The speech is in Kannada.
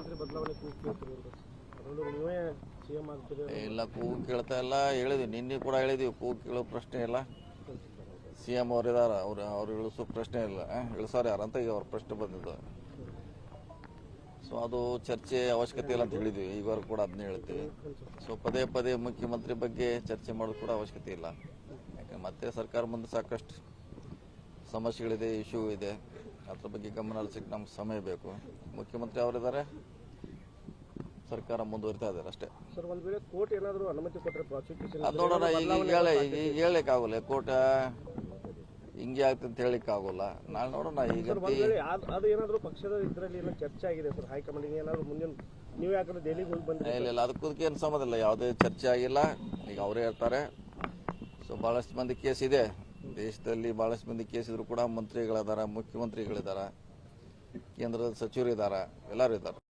ಮುಖ್ಯಮಂತ್ರಿ ಬದಲಾವಣೆ ನೀವೇ ಆಗ್ತೀರಿ ಇಲ್ಲ, ಕೂಗು ಕೇಳ್ತಾ ಇಲ್ಲ. ಹೇಳಿದ್ವಿ. ನಿನ್ನೆ ಕೂಡ ಹೇಳಿದ್ವಿ. ಕೂಗು ಕೇಳೋ ಪ್ರಶ್ನೆ ಇಲ್ಲ. ಸಿ ಎಂ ಅವ್ರು ಇದಾರ ಅವ್ರು ಅವ್ರು ಇಳಿಸೋ ಪ್ರಶ್ನೆ ಇಲ್ಲ. ಯಾರು ಅಂತ ಈಗ ಅವ್ರ ಪ್ರಶ್ನೆ ಬಂದಿದ್ದು. ಸೊ, ಅದು ಚರ್ಚೆ ಅವಶ್ಯಕತೆ ಇಲ್ಲ ಅಂತ ಹೇಳಿದ್ವಿ. ಈಗವರೆಗೂ ಕೂಡ ಅದನ್ನೇ ಹೇಳ್ತೀವಿ. ಸೊ, ಪದೇ ಪದೇ ಮುಖ್ಯಮಂತ್ರಿ ಬಗ್ಗೆ ಚರ್ಚೆ ಮಾಡೋದು ಕೂಡ ಅವಶ್ಯಕತೆ ಇಲ್ಲ. ಯಾಕಂದ್ರೆ ಮತ್ತೆ ಸರ್ಕಾರ ಮುಂದೆ ಸಾಕಷ್ಟು ಸಮಸ್ಯೆಗಳಿದೆ, ಇಶ್ಯೂ ಇದೆ. ಅದ್ರ ಬಗ್ಗೆ ಗಮನ ಹರಿಸಕ್ಕೆ ನಮ್ಗೆ ಸಮಯ ಬೇಕು. ಮುಖ್ಯಮಂತ್ರಿ ಅವರಿದ್ದಾರೆ. ಸರ್ಕಾರ ಮುಂದುವರಿತಾ ಇದ್ದಾರೆ ಅಷ್ಟೇ. ಸರ್ ಒಂದು ವೇಳೆ ಕೋರ್ಟ್ ಏನಾದರೂ ಅನುಮತಿ ಕೊಟ್ಟರೆ ಪ್ರಾಸಿಕ್ಯೂಷನ್ ಅದ್ ನೋಡೋಣ ಈಗ ಈಗ ಹೇಳಿ ಈಗ ಈಗ ಹೇಳಕ್ಕಾಗಲ್ಲ. ಕೋಟ ಹಿಂಗೆ ಆಗ್ತದೆ ಅಂತ ಹೇಳಿಕ್ ಆಗೋಲ್ಲ ನಾಳೆ ನೋಡೋಣ ಈಗ ಸರ್ ಒಂದ್ ವೇಳೆ ಅದ್- ಅದು ಏನಾದರೂ ಪಕ್ಷದ ಇದರಲ್ಲಿ ಏನೋ ಚರ್ಚೆ ಆಗಿದೆ ಸರ್ ಹೈಕಮಾಂಡಿಗೆ ಏನಾದರೂ ಮುಂದಿನ ನೀವು ಯಾಕಂದ್ರೆ ದೆಹಲಿಗೆ ಹೋಗಿ ಬಂದ್ರಿ ಇಲ್ಲ ಇಲ್ಲ ಅದಕ್ಕೂ ಏನು ಸಂಬಂಧ ಇಲ್ಲ. ಯಾವುದೇ ಚರ್ಚೆ ಆಗಿಲ್ಲ. ಈಗ ಅವರೇ ಹೇಳ್ತಾರೆ. ಸೊ ಭಾಳಷ್ಟು ಮಂದಿ ಕೇಸ್ ಇದೆ. ದೇಶದಲ್ಲಿ ಭಾಳಷ್ಟು ಮಂದಿ ಕೇಸ್ ಇದ್ರು ಕೂಡ ಮಂತ್ರಿಗಳಿದಾರ ಮುಖ್ಯಮಂತ್ರಿಗಳಿದ್ದಾರೆ ಕೇಂದ್ರದ ಸಚಿವರು ಇದ್ದಾರೆ ಎಲ್ಲರೂ ಇದ್ದಾರೆ